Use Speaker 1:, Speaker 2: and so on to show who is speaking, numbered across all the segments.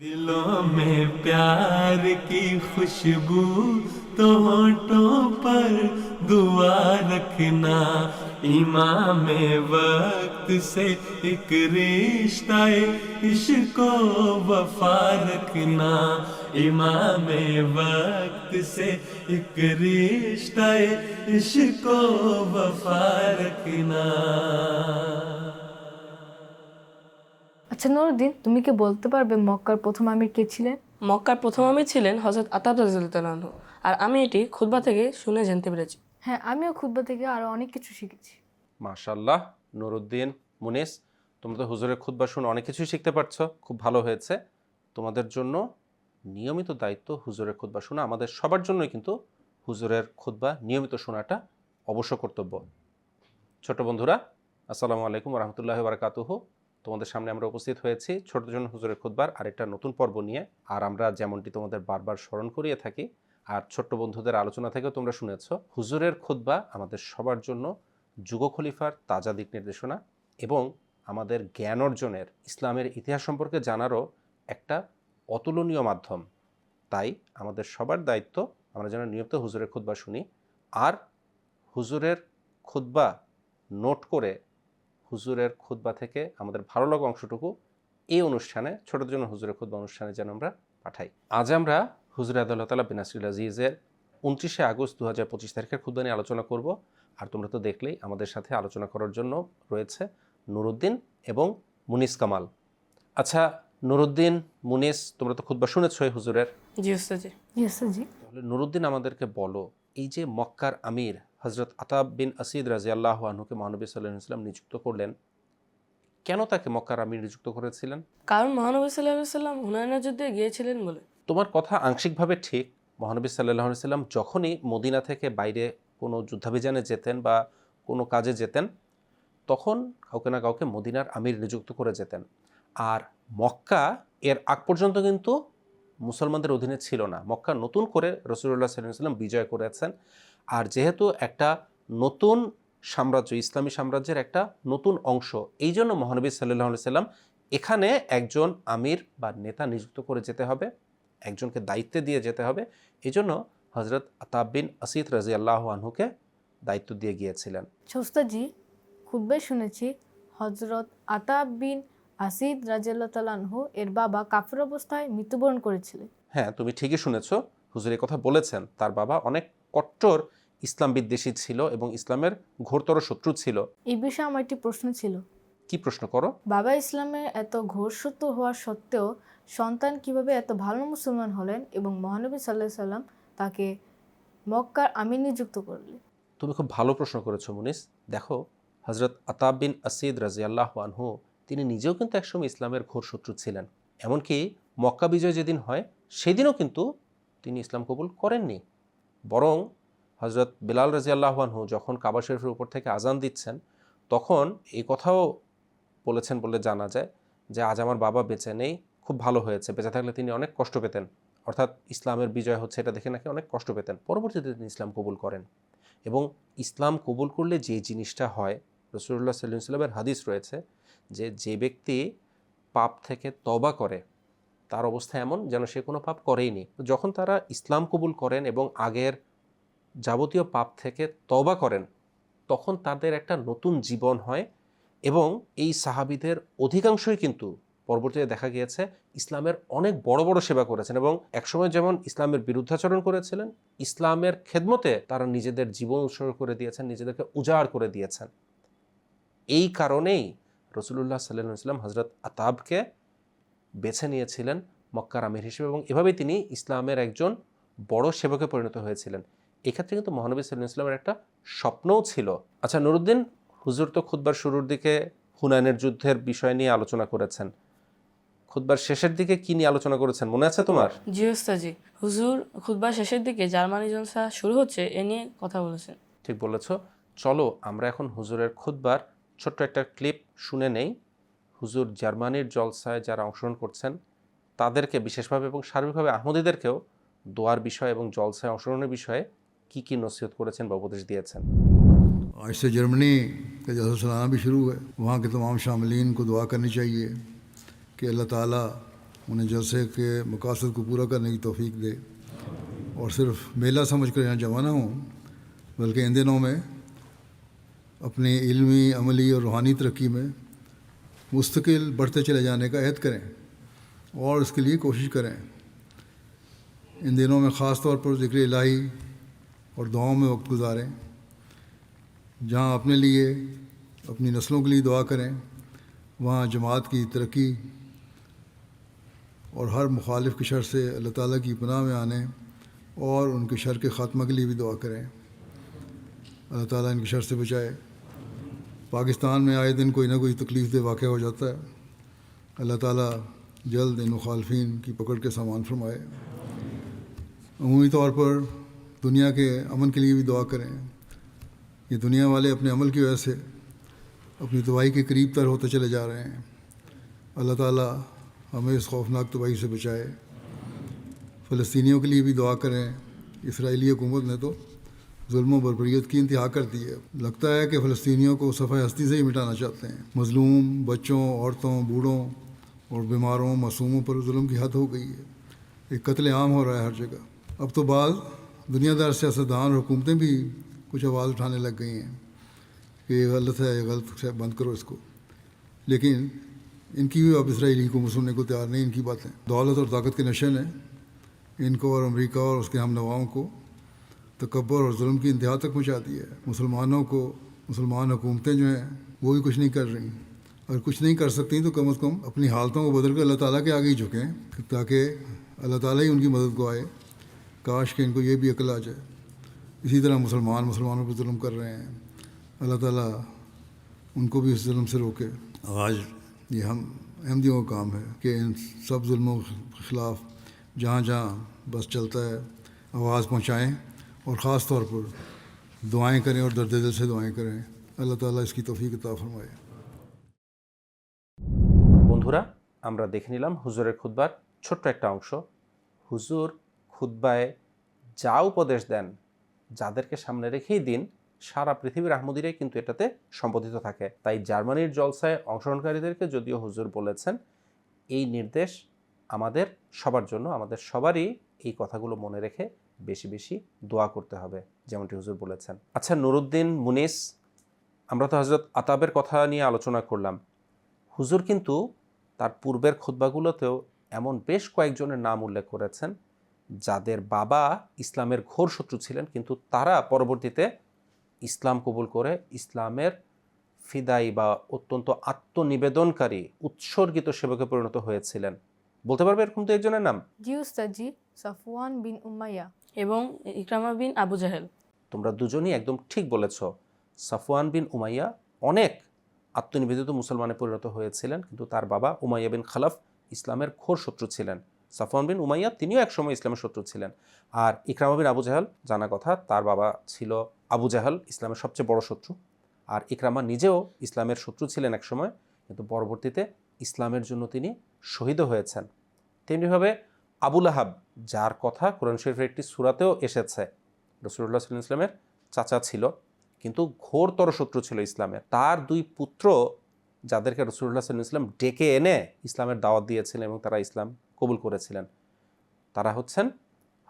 Speaker 1: دلوں میں پیار کی خوشبو تو ہونٹوں پر دعا رکھنا۔ امام وقت سے ایک رشتہ عشق و وفا رکھنا۔ امام وقت سے ایک رشتہ عشق و وفا رکھنا۔
Speaker 2: আচ্ছা নুরুদ্দিন তুমি কি বলতে পারবে মক্কার প্রথম আমির কে ছিলেন?
Speaker 3: মক্কার প্রথম আমির ছিলেন হজরত আতাব রাজিউল্লাহ আর আমি এটি খুতবা থেকে শুনে জানতে পেরেছি।
Speaker 2: হ্যাঁ আমিও খুদ্া থেকে আরও অনেক কিছু শিখেছি।
Speaker 4: মাশাল্লাহ নুরুদ্দিন মুনিস তোমরা তো হুজুরের খুদ্া শুনে অনেক কিছুই শিখতে পারছ। খুব ভালো হয়েছে। তোমাদের জন্য নিয়মিত দায়িত্ব হুজুরের খুদ্া শোনা আমাদের সবার জন্যই কিন্তু হুজুরের খুদ্া নিয়মিত শোনাটা অবশ্য কর্তব্য। ছোট বন্ধুরা আসসালামু আলাইকুম রহমতুল্লাহ বারকাতুহ। তোমাদের সামনে আমরা উপস্থিত হয়েছি। ছোট জন হুজুরের খুদ্বার আরেকটা নতুন পর্ব নিয়ে। আর আমরা যেমনটি তোমাদের বারবার স্মরণ করিয়ে থাকি, আর ছোট্ট বন্ধুদের আলোচনা থেকেও তোমরা শুনেছ, হুজুরের খুদ্া আমাদের সবার জন্য যুগ খলিফার তাজা দিক নির্দেশনা এবং আমাদের জ্ঞান অর্জনের, ইসলামের ইতিহাস সম্পর্কে জানারও একটা অতুলনীয় মাধ্যম। তাই আমাদের সবার দায়িত্ব, আমরা যেন নিয়মিত হুজুরের খুদ্া শুনি। আর হুজুরের খুদ্া নোট করে হুজুরের খুদ্া থেকে আমাদের ভালো লাগা অংশটুকু এই অনুষ্ঠানে ছোটোর জন্য হুজুরের খুদ্া অনুষ্ঠানে যেন আমরা পাঠাই। আজ আমরা হুজুর আদাল্লাহ তালা বিনাসিল আজিজের উনত্রিশে আগস্ট দু হাজার পঁচিশ তারিখের খুদ্া নিয়ে আলোচনা করব। আর তোমরা তো দেখলেই আমাদের সাথে আলোচনা করার জন্য রয়েছে নুরুদ্দিন এবং মুনিস কামাল। আচ্ছা নুরুদ্দিন মুনিস তোমরা তো খুদ্া শুনেছই হুজুরের।
Speaker 3: জি
Speaker 2: জি
Speaker 4: তাহলে নুরুদ্দিন আমাদেরকে বলো এই যে মক্কার আমির হজরত আতাব বিন আসিদ রাজি আল্লাহ আনহুকে মহানবী সাল্লাহ ইসলাম নিযুক্ত করলেন। কেন তাকে মক্কার আমির নিযুক্ত করেছিলেন?
Speaker 3: কারণ মহানবী সাল্লাহ সাল্লাম হুনায়নের যুদ্ধে গিয়েছিলেন বলে।
Speaker 4: তোমার কথা আংশিকভাবে ঠিক। মহানবী সাল্লাহ সাল্লাম যখনই মদিনা থেকে বাইরে কোনো যুদ্ধাভিযানে যেতেন বা কোনো কাজে যেতেন তখন কাউকে না কাউকে মদিনার আমির নিযুক্ত করে যেতেন। আর মক্কা এর আগ পর্যন্ত কিন্তু মুসলমানদের অধীনে ছিল না। মক্কা নতুন করে রসুল্লাহ সাল্লাম বিজয় করেছেন। আর যেহেতু একটা নতুন সাম্রাজ্য ইসলামী সাম্রাজ্যের একটা নতুন অংশ এই জন্য মহানবী সাল্লাহ সাল্লাম এখানে একজন আমির বা নেতা নিযুক্ত করে যেতে হবে একজনকে দায়িত্বে দিয়ে যেতে হবে। এই জন্য হজরত আতাব বিন আসিদ রাজি আল্লাহ আনহুকে দায়িত্ব দিয়ে গিয়েছিলেন।
Speaker 2: ছোস্তাজি খুদ্ায় শুনেছি হজরত আতাব বিন আসিদ রাজিয়াল্লাহ তালানহু এর বাবা কাফের অবস্থায় মৃত্যুবরণ করেছিলেন।
Speaker 4: হ্যাঁ তুমি ঠিকই শুনেছ হুজুর কথা বলেছেন তার বাবা অনেক কট্টর ইসলাম বিদ্বেষী ছিল এবং ইসলামের ঘোরতর শত্রু ছিল।
Speaker 2: এই বিষয়ে আমার একটি প্রশ্ন ছিল।
Speaker 4: কি প্রশ্ন করো?
Speaker 2: বাবা ইসলামের এত ঘোরশত্রু হওয়া সত্ত্বেও সন্তান কীভাবে এত ভালো মুসলমান হলেন এবং মহানবী সাল্লাহ সাল্লাম তাকে মক্কার আমির নিযুক্ত করলেন?
Speaker 4: তুমি খুব ভালো প্রশ্ন করেছ মুনিস। দেখো হজরত আতাব বিন আসিদ রাজি আল্লাহ আনহু তিনি নিজেও কিন্তু একসময় ইসলামের ঘোর শত্রু ছিলেন। এমনকি মক্কা বিজয় যেদিন হয় সেদিনও কিন্তু তিনি ইসলাম কবুল করেননি। বরং হজরত বিলাল রাজি আল্লাহ আনহু যখন কাবা শরীফের উপর থেকে আজান দিচ্ছেন, তখন এই কথাও বলেছেন বলে জানা যায় যে, আজ আমার বাবা বেঁচে নেই, খুব ভালো হয়েছে। বেঁচে থাকলে তিনি অনেক কষ্ট পেতেন। অর্থাৎ ইসলামের বিজয় হচ্ছে এটা দেখে নাকি অনেক কষ্ট পেতেন। পরবর্তীতে তিনি ইসলাম কবুল করেন। এবং ইসলাম কবুল করলে যে জিনিসটা হয় রসুল্লাহ সাল্লাম সাল্লামের হাদিস রয়েছে যে যে ব্যক্তি পাপ থেকে তবা করে তার অবস্থা এমন যেন সে কোনো পাপ করেইনি। যখন তারা ইসলাম কবুল করেন এবং আগের যাবতীয় পাপ থেকে তবা করেন, তখন তাদের একটা নতুন জীবন হয় এবং এই সাহাবিদের অধিকাংশই কিন্তু পরবর্তীতে দেখা গিয়েছে ইসলামের অনেক বড় বড় সেবা করেছেন এবং একসময় যেমন ইসলামের বিরুদ্ধাচরণ করেছিলেন, ইসলামের খেদমতে তারা নিজেদের জীবন উৎসর্গ করে দিয়েছেন, নিজেদেরকে উজাড় করে দিয়েছেন। এই কারণেই রসুল্লাহ সাল্লাহ ইসলাম হজরত আতাবকে বেছে নিয়েছিলেন মক্কার আমির হিসেবে এবং এভাবেই তিনি ইসলামের একজন বড় সেবকে পরিণত হয়েছিলেন। এক্ষেত্রে কিন্তু মহানবী সাল্লাহ ইসলামের একটা স্বপ্নও ছিল। আচ্ছা নুরুদ্দিন হুজুর তো খুদ্বার শুরুর দিকে হুনায়নের যুদ্ধের বিষয় নিয়ে আলোচনা করেছেন। খুদ্বার শেষের দিকে কি নিয়ে আলোচনা করেছেন? মনে আছে তোমার?
Speaker 3: জি উস্তাজি হুজুর খুতবা শেষের দিকে জার্মানি জলসা শুরু হচ্ছে এ নিয়ে কথা বলেছেন।
Speaker 4: ঠিক বলেছ। চলো আমরা এখন হুজুরের খুদ্বার ছোট্ট একটা ক্লিপ শুনে নেই। হুজুর জার্মানির জলসায় যারা অংশগ্রহণ করছেন তাদেরকে বিশেষভাবে এবং সার্বিকভাবে আহমদীদেরকেও দোয়ার বিষয় এবং জলসায় অংশগ্রহণের বিষয়ে কি কি নসিহত করেছেন বা উপদেশ দিয়েছেন
Speaker 5: आज से जर्मनी का जलसा सालाना भी शुरू है वहाँ के तमाम शामिलीन को दुआ करनी चाहिए कि अल्लाह ताला उन्हें जलसे के मकासद को पूरा करने की तौफीक दे और सिर्फ मेला समझ कर यहाँ जमा ना हो बल्कि इन दिनों में अपनी इल्मी अमली और रूहानी तरक्की में مستقل بڑھتے چلے جانے کا عہد کریں اور اس کے لیے کوشش کریں۔ ان دنوں میں خاص طور پر ذکر الہی اور دعاؤں میں وقت گزاریں۔ جہاں اپنے لیے، اپنی نسلوں کے لیے دعا کریں۔ وہاں جماعت کی ترقی اور ہر مخالف کی شر سے اللہ تعالیٰ کی پناہ میں آنے اور ان کے شر کے خاتمہ کے لیے بھی دعا کریں۔ اللہ تعالیٰ ان کی شر سے بچائے۔ پاکستان میں آئے دن کوئی نہ کوئی تکلیف دہ واقعہ ہو جاتا ہے۔ اللہ تعالیٰ جلد ان مخالفین کی پکڑ کے سامان فرمائے۔ عمومی طور پر دنیا کے امن کے لیے بھی دعا کریں۔ یہ دنیا والے اپنے عمل کی وجہ سے اپنی تباہی کے قریب تر ہوتے چلے جا رہے ہیں۔ اللہ تعالیٰ ہمیں اس خوفناک تباہی سے بچائے۔ فلسطینیوں کے لیے بھی دعا کریں۔ اسرائیلی حکومت نے تو ظلم و بربریت کی انتہا کر دی ہے۔ لگتا ہے کہ فلسطینیوں کو صفحہ ہستی سے ہی مٹانا چاہتے ہیں۔ مظلوم، بچوں، عورتوں، بوڑھوں اور بیماروں، معصوموں پر ظلم کی حد ہو گئی ہے۔ ایک قتل عام ہو رہا ہے ہر جگہ۔ اب تو بعض دنیا دار سیاستدان اور حکومتیں بھی کچھ آواز اٹھانے لگ گئی ہیں کہ یہ غلط ہے، یہ غلط ہے، بند کرو اس کو۔ لیکن ان کی بھی اب اسرائیلی کو سننے کو تیار نہیں، ان کی باتیں۔ دولت اور طاقت کے نشے نے ان کو اور امریکہ اور اس کے ہم نواؤں کو تکبر اور ظلم کی انتہا تک پہنچا دی ہے۔ مسلمانوں کو، مسلمان حکومتیں جو ہیں، وہ بھی کچھ نہیں کر رہی۔ اور کچھ نہیں کر سکتی تو کم از کم اپنی حالتوں کو بدل کر اللہ تعالیٰ کے آگے ہی جھکیں، تاکہ اللہ تعالیٰ ہی ان کی مدد کو آئے۔ کاش کہ ان کو یہ بھی عقل آ جائے۔ اسی طرح مسلمان، مسلمانوں پر ظلم کر رہے ہیں۔ اللہ تعالیٰ ان کو بھی اس ظلم سے روکے۔ آج یہ ہم احمدیوں کا کام ہے کہ ان سب ظلموں کے خلاف جہاں جہاں بس چلتا ہے، آواز پہنچائیں۔ और ख़ास तौर पर दुआएं करें और दर्द दिल से दुआएं करें अल्लाह ताला इसकी तौफीक अता फरमाए
Speaker 4: বন্ধুরা আমরা দেখে নিলাম হুজুরের খুতবার ছোট্ট একটা অংশ হুজুর খুতবায় যা উপদেশ দেন যাদেরকে সামনে রেখেই দিন সারা পৃথিবীর আহমদিরাই কিন্তু এটাতে সম্বোধিত থাকে তাই জার্মানির জলসায় অংশগ্রহণকারীদেরকে যদিও হুজুর বলেছেন এই নির্দেশ আমাদের সবার জন্য আমাদের সবারই এই কথাগুলো মনে রেখে বেশি বেশি দোয়া করতে হবে, যেমনটি হুজুর বলেছেন। আচ্ছা নুরুদ্দিন, মুনিস, আমরা তো হজরত আতাবের কথা নিয়ে আলোচনা করলাম। হুজুর কিন্তু তার পূর্বের খুতবাগুলোতেও এমন বেশ কয়েকজনের নাম উল্লেখ করেছেন, যাদের বাবা ইসলামের ঘোর শত্রু ছিলেন, কিন্তু তারা পরবর্তীতে ইসলাম কবুল করে ইসলামের ফিদাই বা অত্যন্ত আত্মনিবেদনকারী, উৎসর্গিত সেবকে পরিণত হয়েছিলেন। বলতে পারবে এরকম তো একজনের নাম?
Speaker 2: জি উস্তাদজি সাফওয়ান বিন উমাইয়া।
Speaker 3: এবং ইকরামা বিন আবু জাহেল।
Speaker 4: তোমরা দুজনই একদম ঠিক বলেছ। সাফওয়ান বিন উমাইয়া অনেক আত্মনিবেদিত মুসলমানে পরিণত হয়েছিলেন, কিন্তু তার বাবা উমাইয়া বিন খালাফ ইসলামের ঘোর শত্রু ছিলেন। সাফওয়ান বিন উমাইয়া তিনিও একসময় ইসলামের শত্রু ছিলেন। আর ইকরামা বিন আবু জাহাল, জানা কথা, তার বাবা ছিল আবু জাহাল, ইসলামের সবচেয়ে বড় শত্রু। আর ইকরামা নিজেও ইসলামের শত্রু ছিলেন একসময়, কিন্তু পরবর্তীতে ইসলামের জন্য তিনি শহীদও হয়েছেন। তেমনিভাবে আবুল আহাব, যার কথা কোরআন শরীফের একটি সুরাতেও এসেছে। রসুল্লাহ ইসলামের চাচা ছিল, কিন্তু ঘোরতর শত্রু ছিল ইসলামের। তার দুই পুত্র, যাদেরকে রসুল্লাহ ইসলাম ডেকে এনে ইসলামের দাওয়াত দিয়েছিলেন এবং তারা ইসলাম কবুল করেছিলেন। তারা হচ্ছেন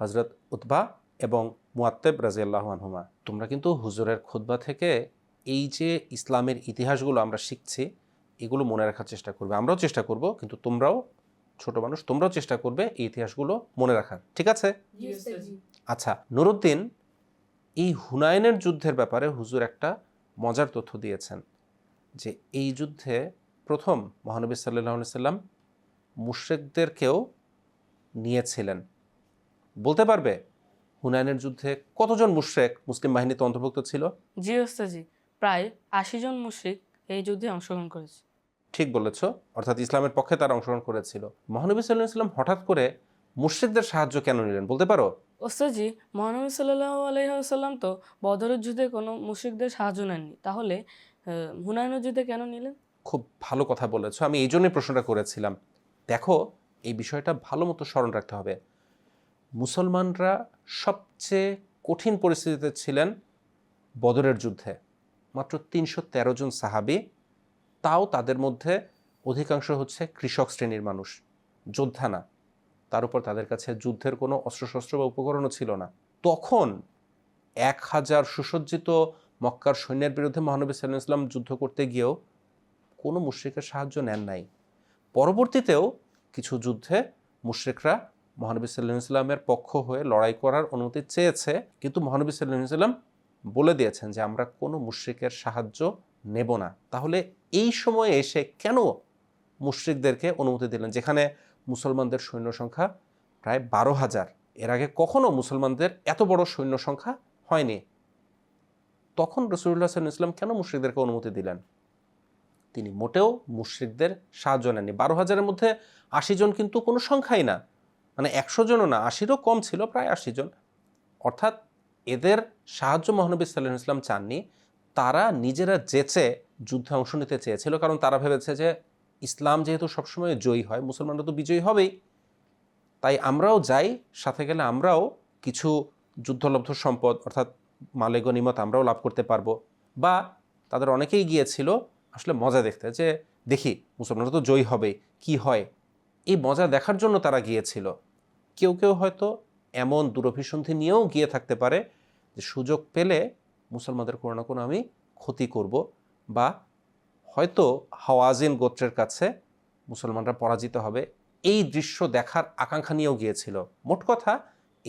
Speaker 4: হজরত উতবা এবং মুয়াত্তেব রাজিয়াল্লাহ আনহুমা। তোমরা কিন্তু হুজুরের খুতবা থেকে এই যে ইসলামের ইতিহাসগুলো আমরা শিখছি, এগুলো মনে রাখার চেষ্টা করবে। আমরাও চেষ্টা করব, কিন্তু তোমরাও ছোট মানুষ তোমরাও চেষ্টা করবে এই ইতিহাসগুলো মনে রাখার। ঠিক আছে?
Speaker 2: জি।
Speaker 4: আচ্ছা নুরুদ্দিন এই হুনায়নের যুদ্ধের ব্যাপারে হুজুর একটা মজার তথ্য দিয়েছেন যে এই যুদ্ধে প্রথম মহানবী সাল্লাহ সাল্লাম মুশ্রেকদেরকেও নিয়েছিলেন। বলতে পারবে হুনায়নের যুদ্ধে কতজন মুশ্রেক মুসলিম বাহিনীতে অন্তর্ভুক্ত ছিল?
Speaker 3: জি ওস্তাজি প্রায় আশি জন মুশরিক এই যুদ্ধে অংশগ্রহণ করেছে।
Speaker 4: ঠিক বলেছ অর্থাৎ ইসলামের পক্ষে তারা অংশগ্রহণ করেছিল। মহানবী সাল্লাহ সাল্লাম হঠাৎ করে মুশ্রিকদের সাহায্য কেন নিলেন বলতে পারো?
Speaker 3: ওস্তাজি মহানবী সাল্লাহ আলহিহাসাল্লাম তো বদরের যুদ্ধে কোনো মুশরিকদের সাহায্য নেননি। তাহলে হুনায়নের যুদ্ধে কেন নিলেন?
Speaker 4: খুব ভালো কথা বলেছ আমি এই জন্যই প্রশ্নটা করেছিলাম। দেখো এই বিষয়টা ভালো মতো স্মরণ রাখতে হবে। মুসলমানরা সবচেয়ে কঠিন পরিস্থিতিতে ছিলেন বদরের যুদ্ধে। মাত্র তিনশো তেরো জন সাহাবি তাও তাদের মধ্যে অধিকাংশ হচ্ছে কৃষক শ্রেণির মানুষ, যোদ্ধা না। তার উপর তাদের কাছে যুদ্ধের কোনো অস্ত্রশস্ত্র বা উপকরণও ছিল না। তখন এক হাজার সুসজ্জিত মক্কার সৈন্যের বিরুদ্ধে মহানবী সাল্লাহ ইসলাম যুদ্ধ করতে গিয়েও কোনো মুশ্রিকের সাহায্য নেন নাই। পরবর্তীতেও কিছু যুদ্ধে মুশ্রিকরা মহানবী সাল্লাহ ইসলামের পক্ষ হয়ে লড়াই করার অনুমতি চেয়েছে, কিন্তু মহানবী সাল্লাহ ইসলাম বলে দিয়েছেন যে আমরা কোনো মুশ্রিকের সাহায্য নেব না। তাহলে এই সময়ে এসে কেন মুশ্রিকদেরকে অনুমতি দিলেন? যেখানে মুসলমানদের সৈন্য সংখ্যা প্রায় বারো হাজার। এর আগে কখনো মুসলমানদের এত বড় সৈন্য সংখ্যা হয়নি। তখন রসুল্লাহ ইসলাম কেন মুশ্রিকদেরকে অনুমতি দিলেন? তিনি মোটেও মুশ্রিকদের সাহায্য নেননি। বারো হাজারের মধ্যে আশি জন কিন্তু কোনো সংখ্যাই না। মানে একশো জনও না, আশিরও কম ছিল, প্রায় আশি জন। অর্থাৎ এদের সাহায্য মহানবী সাল্লাহ ইসলাম চাননি। তারা নিজেরা যেচে যুদ্ধে অংশ নিতে চেয়েছিল, কারণ তারা ভেবেছে যে ইসলাম যেহেতু সবসময় জয়ী হয়, মুসলমানরা তো বিজয়ী হবেই। তাই আমরাও যাই, সাথে গেলে আমরাও কিছু যুদ্ধলব্ধ সম্পদ, অর্থাৎ মালে গনিমত আমরাও লাভ করতে পারব। বা তাদের অনেকেই গিয়েছিল, আসলে মজা দেখতে, যে দেখি, মুসলমানরা তো জয়ী হবে, কি হয়? এই মজা দেখার জন্য তারা গিয়েছিল। কেউ কেউ হয়তো এমন দূরভিসন্ধি নিয়েও গিয়ে থাকতে পারে যে সুযোগ পেলে মুসলমানদের কোনো না কোনো আমি ক্ষতি করব বা হয়তো হাওয়াজিন গোত্রের কাছে মুসলমানরা পরাজিত হবে। এই দৃশ্য দেখার আকাঙ্ক্ষা নিয়েও গিয়েছিল। মোট কথা,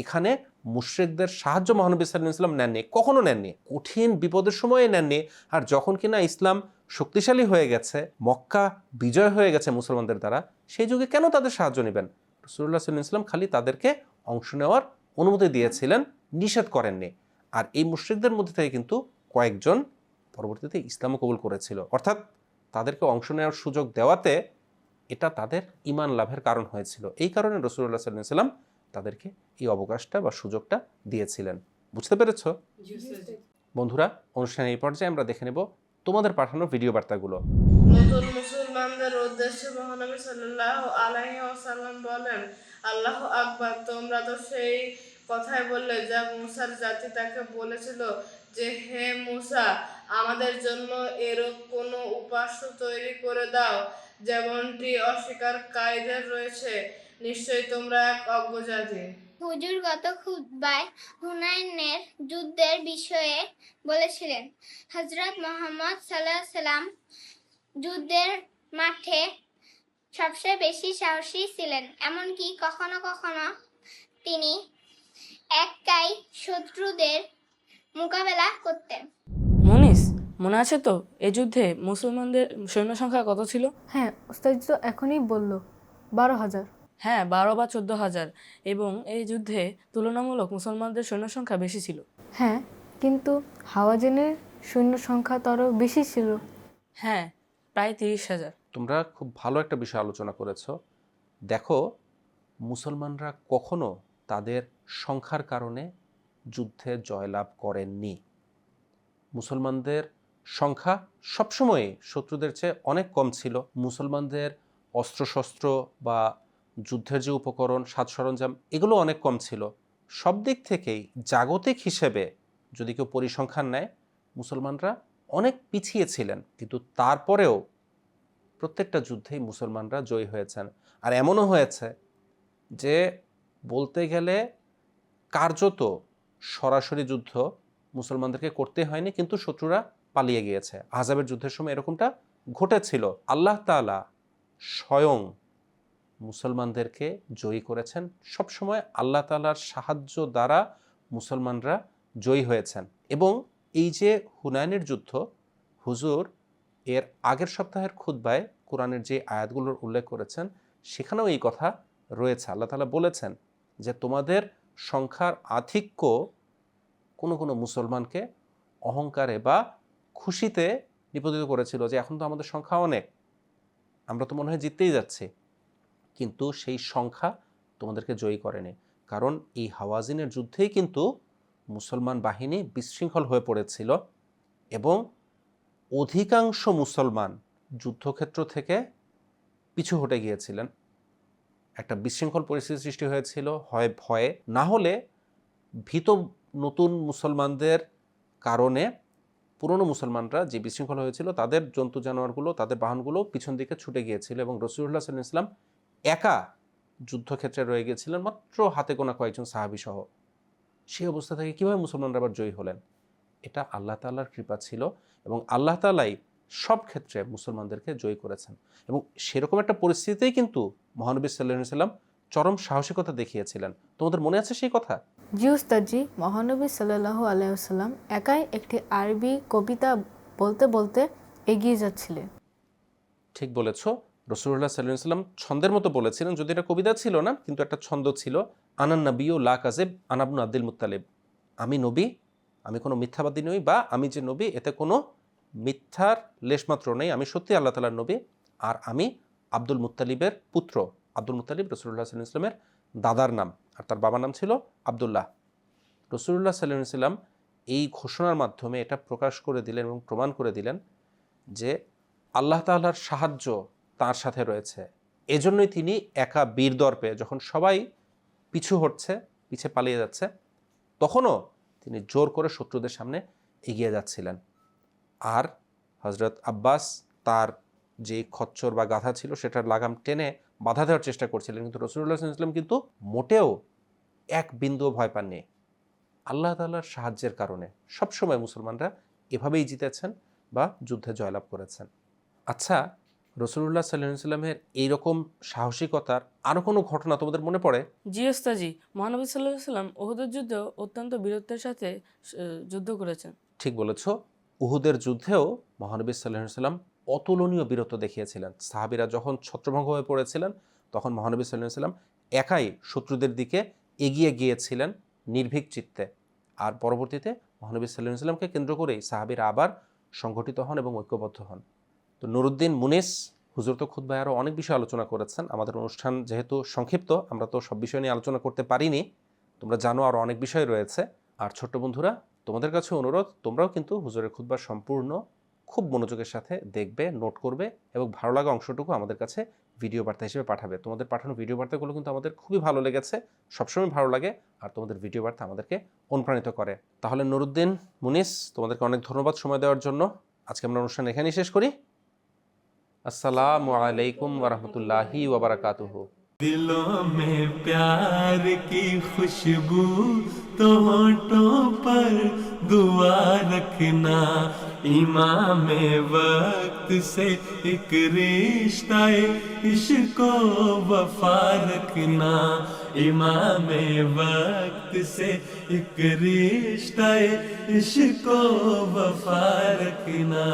Speaker 4: এখানে মুশ্রিকদের সাহায্য মহানবী সাল্লাম নেননি, কখনো নেননি। কঠিন বিপদের সময়ে নেননি। আর যখন কিনা ইসলাম শক্তিশালী হয়ে গেছে, মক্কা বিজয় হয়ে গেছে মুসলমানদের দ্বারা, সেই যুগে কেন তাদের সাহায্য নেবেন? রসুল্লাহ সাল্লাম খালি তাদেরকে অংশ নেওয়ার অনুমতি দিয়েছিলেন, নিষেধ করেননি। আর এই মুশ্রিকদের মধ্যে থেকে কিন্তু কয়েকজন পরবর্তীতে ইসলামও কবুল করেছিল। অর্থাৎ তাদেরকে অংশ নেওয়ার সুযোগ দেওয়াতে এটা তাদের ইমান লাভের কারণ হয়েছিল। এই কারণে রসুল্লাহ সাল্লাম সাল্লাম তাদেরকে এই অবকাশটা বা সুযোগটা দিয়েছিলেন। বুঝতে পেরেছ? বন্ধুরা, অনুষ্ঠানের এই পর্যায়ে আমরা দেখে নেব তোমাদের পাঠানো ভিডিও বার্তাগুলো।
Speaker 6: মুসলমানদের উদ্দেশ্যে মহানবী সাল্লাহ আলাইহি বলেন, আল্লাহ আকবার, তোমরা তো সেই কথাই বললে, যা মুসার জাতি তাকে বলেছিল যে, হে মুসা, আমাদের জন্য এরূপ কোনো উপাস্য তৈরি করে দাও, যেমনটি অস্বীকারীদের রয়েছে। নিশ্চয়ই তোমরা এক অজ্ঞজাতি।
Speaker 7: হুজুর গত খুতবায় হুনাইনের যুদ্ধের বিষয়ে বলেছিলেন হজরত মোহাম্মদ সাল্লাহ সাল্লাম যুদ্ধের মাঠে সবচেয়ে বেশি সাহসী ছিলেন। এমনকি কখনো কখনো তিনি একাই শত্রুদের মোকাবেলা করতেন।
Speaker 3: মনিস মনে আছে তো এই যুদ্ধে মুসলমানদের সৈন্য সংখ্যা কত ছিল?
Speaker 2: হ্যাঁ ওস্তাদ তো এখনই বলল বারো হাজার।
Speaker 3: হ্যাঁ বারো বা চোদ্দ হাজার। এবং এই যুদ্ধে তুলনামূলক মুসলমানদের সৈন্য সংখ্যা বেশি ছিল।
Speaker 2: হ্যাঁ কিন্তু হাওয়াজেনের সৈন্য সংখ্যা তো আরও বেশি ছিল।
Speaker 3: হ্যাঁ প্রায় তিরিশ হাজার।
Speaker 4: তোমরা খুব ভালো একটা বিষয় আলোচনা করেছ। দেখো মুসলমানরা কখনো তাদের সংখ্যার কারণে যুদ্ধে জয়লাভ করেননি। মুসলমানদের সংখ্যা সবসময় শত্রুদের চেয়ে অনেক কম ছিল। মুসলমানদের অস্ত্রশস্ত্র বা যুদ্ধের যে উপকরণ, সাজ সরঞ্জাম, এগুলো অনেক কম ছিল। সব দিক থেকেই জাগতিক হিসেবে যদি কেউ পরিসংখ্যান নেয়, মুসলমানরা অনেক পিছিয়ে ছিলেন। কিন্তু তারপরেও প্রত্যেকটা যুদ্ধেই মুসলমানরা জয়ী হয়েছেন। আর এমনও হয়েছে যে বলতে গেলে কার্যত সরাসরি যুদ্ধ মুসলমানদেরকে করতে হয়নি, কিন্তু শত্রুরা পালিয়ে গিয়েছে। আজাবের যুদ্ধের সময় এরকমটা ঘটেছিল। আল্লাহ তাআলা স্বয়ং মুসলমানদেরকে জয়ী করেছেন। সবসময় আল্লাহ তাআলার সাহায্য দ্বারা মুসলমানরা জয়ী হয়েছেন। এবং এই যে হুনায়নের যুদ্ধ, হুজুর এর আগের সপ্তাহের খুদ্বায় কোরআনের যে আয়াতগুলোর উল্লেখ করেছেন, সেখানেও এই কথা রয়েছে। আল্লাহ তাআলা বলেছেন যে, তোমাদের সংখ্যার আধিক্য কোনো কোনো মুসলমানকে অহংকারে বা খুশিতে নিপতিত করেছিল যে এখন তো আমাদের সংখ্যা অনেক, আমরা তো মনে হয় জিততেই যাচ্ছি। কিন্তু সেই সংখ্যা তোমাদেরকে জয়ী করেনি। কারণ এই হাওয়াজিনের যুদ্ধেই কিন্তু মুসলমান বাহিনী বিশৃঙ্খল হয়ে পড়েছিল এবং অধিকাংশ মুসলমান যুদ্ধক্ষেত্র থেকে পিছু হটে গিয়েছিলেন। একটা বিশৃঙ্খল পরিস্থিতি সৃষ্টি হয়েছিল, হয় ভয়ে। না হলে ভীত নতুন মুসলমানদের কারণে পুরনো মুসলমানরা যে বিশৃঙ্খল হয়েছিল, তাদের জন্তু জানোয়ারগুলো, তাদের বাহনগুলো পিছন দিকে ছুটে গিয়েছিল এবং রসুল্লাহ সাল্লাম ইসলাম একা যুদ্ধক্ষেত্রে রয়ে গিয়েছিলেন, মাত্র হাতে গোনা কয়েকজন সাহাবি সহ। সেই অবস্থা থেকে কীভাবে মুসলমানরা আবার জয়ী হলেন? এটা আল্লাহ তাল্লাহর কৃপা ছিল এবং আল্লাহ তালাই সব ক্ষেত্রে মুসলমানদেরকে জয়ী করেছেন। এবং সেরকম একটা পরিস্থিতিতেই কিন্তু মহানবী সাল্লাহ সাল্লাম চরম সাহসিকতা দেখিয়েছিলেন। তোমাদের মনে আছে সেই কথা?
Speaker 2: জি উস্তাদজি মহানবী সাল্লাহ আলাইসাল্লাম একাই একটি আরবি কবিতা বলতে বলতে এগিয়ে যাচ্ছিলেন
Speaker 4: ঠিক বলেছ। রসুল্লাহ সাল্লাহ সাল্লাম ছন্দের মতো বলেছিলেন যদি এটা কবিতা ছিল না কিন্তু একটা ছন্দ ছিল আনান নবী ও লা কাজেব আনাবনু আব্দুল মুত্তালিব। আমি নবী আমি কোনো মিথ্যাবাদী নই বা আমি যে নবী এতে কোনো মিথ্যার লেশমাত্র নেই। আমি সত্যি আল্লাহ তালার নবী আর আমি আব্দুল মুত্তালিবের পুত্র। আব্দুল মুত্তালিব রসুল্লাহ সাল্লাহ ইসলামের দাদার নাম আর তার বাবার নাম ছিল আবদুল্লাহ। রসুল্লাহ সাল্লাহ ইসলাম এই ঘোষণার মাধ্যমে এটা প্রকাশ করে দিলেন এবং প্রমাণ করে দিলেন যে আল্লাহ তাল্লাহর সাহায্য তার সাথে রয়েছে। এজন্যই তিনি একা বীর দর্পে যখন সবাই পিছু হটছে, পিছে পালিয়ে যাচ্ছে, তখনও তিনি জোর করে শত্রুদের সামনে এগিয়ে যাচ্ছিলেন। আর হজরত আব্বাস তার যে খচ্চর বা গাধা ছিল সেটার লাগাম টেনে বাধা দেওয়ার চেষ্টা করছিলেন। কিন্তু রসুল্লাহ ইসলাম কিন্তু মোটেও এক বিন্দুও ভয় পাননি। আল্লাহ তাল্লাহর সাহায্যের কারণে সবসময় মুসলমানরা এভাবেই জিতেছেন বা যুদ্ধে জয়লাভ করেছেন। আচ্ছা রসুল্লাহ সাল্লাহ সাল্লামের এইরকম সাহসিকতার আরও কোনো ঘটনা তোমাদের মনে পড়ে?
Speaker 3: জি ওস্তাজি মহানবী সাল্লাহ সাল্লাম ওহুদের যুদ্ধেও অত্যন্ত বীরত্বের সাথে যুদ্ধ করেছেন।
Speaker 4: ঠিক বলেছ। উহুদের যুদ্ধেও মহানবী সাল্লাহ সাল্লাম অতুলনীয় বীরত্ব দেখিয়েছিলেন। সাহাবিরা যখন ছত্রভঙ্গ হয়ে পড়েছিলেন, তখন মহানবী সাল্লাহ সাল্লাম একাই শত্রুদের দিকে এগিয়ে গিয়েছিলেন নির্ভীক চিত্তে। আর পরবর্তীতে মহানবী সাল্লাহ সাল্লামকে কেন্দ্র করেই সাহাবিরা আবার সংগঠিত হন এবং ঐক্যবদ্ধ হন। তো নুরুদ্দিন মুনিস হুজুর তো খুদ্ আরও অনেক বিষয় আলোচনা করেছেন। আমাদের অনুষ্ঠান যেহেতু সংক্ষিপ্ত, আমরা তো সব বিষয় নিয়ে আলোচনা করতে পারিনি। তোমরা জানো আরও অনেক বিষয় রয়েছে। আর ছোট্ট বন্ধুরা তোমাদের কাছে অনুরোধ, তোমরাও কিন্তু হুজুরের খুদ্বার সম্পূর্ণ খুব মনোযোগের সাথে দেখবে নোট করবে এবং ভালো লাগা অংশটুকু আমাদের কাছে ভিডিও বার্তা হিসেবে পাঠাবে। তোমাদের পাঠানো ভিডিও বার্তাগুলো কিন্তু আমাদের খুবই ভালো লেগেছে, সবসময় ভালো লাগে আর তোমাদের ভিডিও বার্তা আমাদেরকে অনুপ্রাণিত করে। তাহলে নুরুদ্দিন, মুনিস, তোমাদেরকে অনেক ধন্যবাদ সময় দেওয়ার জন্য। আজকে আমরা অনুষ্ঠান এখানেই শেষ করি। আসসালামু আলাইকুম ওরহমতুল্লাহি ওবরাকাতুহু
Speaker 1: دلوں میں پیار کی خوشبو تو ہونٹوں پر دعا رکھنا۔ امام وقت سے ایک رشتہ عشق و وفا رکھنا۔ امام وقت سے ایک رشتہ عشق و وفا رکھنا۔